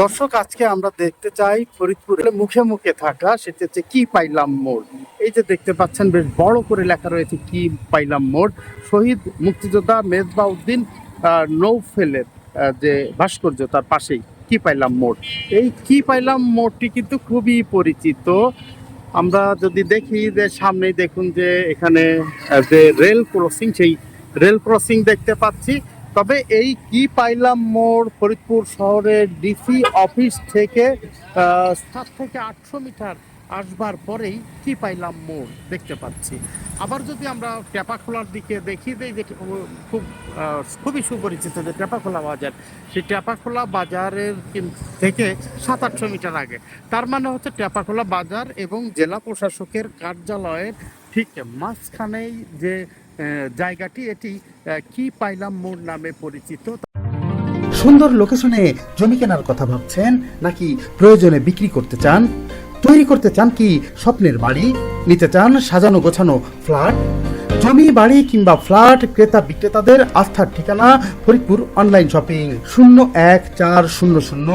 দর্শক, আজকে আমরা দেখতে চাই ফরিদপুরের মুখে মুখে থাকা সেটা হচ্ছে কি পাইলাম মোড়। এই যে দেখতে পাচ্ছেন, বেশ বড় করে লেখা রয়েছে কি পাইলাম মোড়। শহীদ মুক্তিযোদ্ধা মেজবাউদ্দিন নৌফেলের যে ভাস্কর্য তার পাশেই কি পাইলাম মোড়। এই কি পাইলাম মোড়টি কিন্তু খুবই পরিচিত। আমরা যদি দেখি যে সামনেই দেখুন যে এখানে যে রেল ক্রসিং, সেই রেল ক্রসিং দেখতে পাচ্ছি। তবে এই কি পাইলাম মোড় ফরিদপুর শহরের ডিসি অফিস থেকে সাত থেকে আটশো মিটার আসবার পরেই কি পাইলাম মোড় দেখতে পাচ্ছি। আবার যদি আমরা টেপাখোলার দিকে দেখি যে খুব খুবই সুপরিচিত যে টেপাখোলা বাজার, সেই টেপাখোলা বাজারের থেকে সাত আটশো মিটার আগে। তার মানে হচ্ছে টেপাখোলা বাজার এবং জেলা প্রশাসকের কার্যালয়ের ঠিক মাঝখানেই যে জায়গাটি এটি কি পাইলাম মোড় নামে পরিচিত সুন্দর লোকেশনে জমি কেনার কথা ভাবছেন নাকি প্রয়োজনে বিক্রি করতে চান? তৈরি করতে চান কি স্বপ্নের বাড়ি? নিতে চান সাজানো গোছানো ফ্ল্যাট? জমি বাড়ি কিংবা ফ্ল্যাট ক্রেতা বিক্রেতাদের আস্থার ঠিকানা ফরিদপুর অনলাইন শপিং শূন্য এক চার শূন্য শূন্য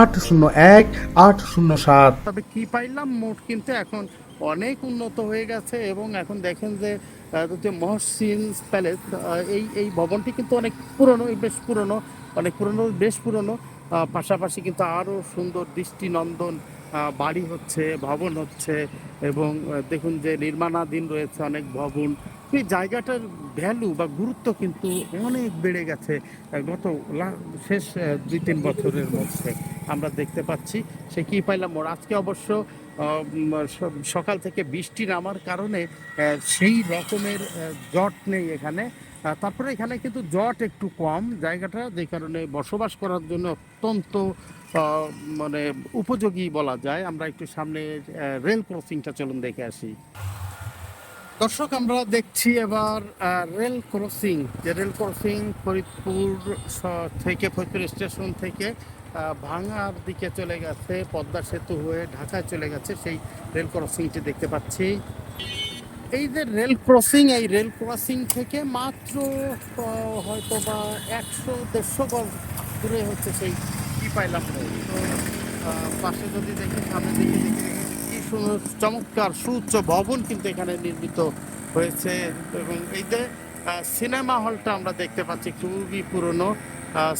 আট শূন্য এক আট শূন্য সাত। তবে কি পাইলাম মোট কিন্তু? এখন অনেক উন্নত হয়ে গেছে এবং এখন দেখেন যে মহসিন প্যালেস এই এই ভবনটি কিন্তু অনেক পুরনো বেশ পুরনো, অনেক পুরনো, বেশ পুরনো। পাশাপাশি কিন্তু আরও সুন্দর দৃষ্টিনন্দন বাড়ি হচ্ছে, ভবন হচ্ছে এবং দেখুন যে নির্মাণাধীন রয়েছে অনেক ভবন। এই জায়গাটার ভ্যালু বা গুরুত্ব কিন্তু অনেক বেড়ে গেছে গত শেষ দুই, তিন বছরের মধ্যে আমরা দেখতে পাচ্ছি। সে কি পাইলাম মোড় আজকে অবশ্য সকাল থেকে বৃষ্টি নামার কারণে সেই রকমের জট নেই এখানে। তারপরে এখানে কিন্তু জট একটু কম। জায়গাটা যে কারণে বসবাস করার জন্য অত্যন্ত মানে উপযোগী বলা যায়। আমরা একটু সামনে রেল ক্রসিংটা চলুন দেখে আসি। দর্শক, আমরা দেখছি এবার রেল ক্রসিং। যে রেল ক্রসিং ফরিদপুর থেকে, ফরিদপুর স্টেশন থেকে ভাঙার দিকে চলে গেছে, পদ্মা সেতু হয়ে ঢাকায় চলে গেছে, সেই রেল ক্রসিংটি দেখতে পাচ্ছি। এই যে রেল ক্রসিং এই রেল ক্রসিং থেকে মাত্র হয়তো বা একশো দেড়শো গজ দূরে হচ্ছে সেই কি পাইলাম তো পাশে যদি দেখি, সামনে দিকে দেখি কি সুন্দর, চমৎকার, সুউচ্চ ভবন কিন্তু এখানে নির্মিত হয়েছে। এবং এই যে সিনেমা হলটা আমরা দেখতে পাচ্ছি, খুবই পুরনো।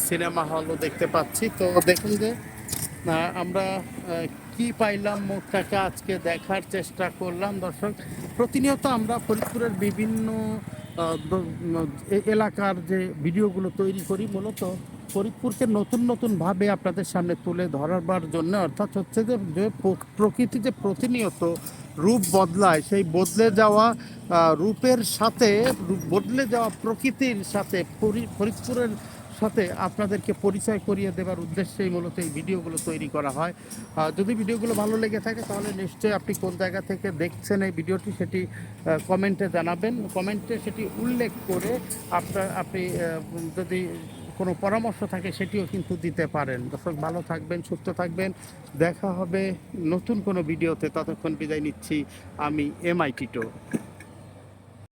সিনেমা হলও দেখতে পাচ্ছি। তো দেখুন যে আমরা কি পাইলাম মোটটাকে আজকে দেখার চেষ্টা করলাম। দর্শক, প্রতিনিয়ত আমরা ফরিদপুরের বিভিন্ন এলাকার যে ভিডিওগুলো তৈরি করি, মূলত ফরিদপুরকে নতুন নতুনভাবে আপনাদের সামনে তুলে ধরাবার জন্য। অর্থাৎ হচ্ছে যে প্রকৃতি যে প্রতিনিয়ত রূপ বদলায়, সেই বদলে যাওয়া রূপের সাথে বদলে যাওয়া প্রকৃতির সাথে ফরিদপুরের সাথে আপনাদেরকে পরিচয় করিয়ে দেওয়ার উদ্দেশ্যেই মূলত এই ভিডিওগুলো তৈরি করা হয়। যদি ভিডিওগুলো ভালো লেগে থাকে তাহলে নিশ্চয়ই আপনি কোন জায়গা থেকে দেখছেন এই ভিডিওটি সেটি কমেন্টে জানাবেন। কমেন্টে সেটি উল্লেখ করে আপনার আপনি যদি কোনো পরামর্শ থাকে সেটিও কিন্তু দিতে পারেন। দর্শক, ভালো থাকবেন, সুস্থ থাকবেন। দেখা হবে নতুন কোনো ভিডিওতে। ততক্ষণ বিদায় নিচ্ছি আমি এমআই টিটো।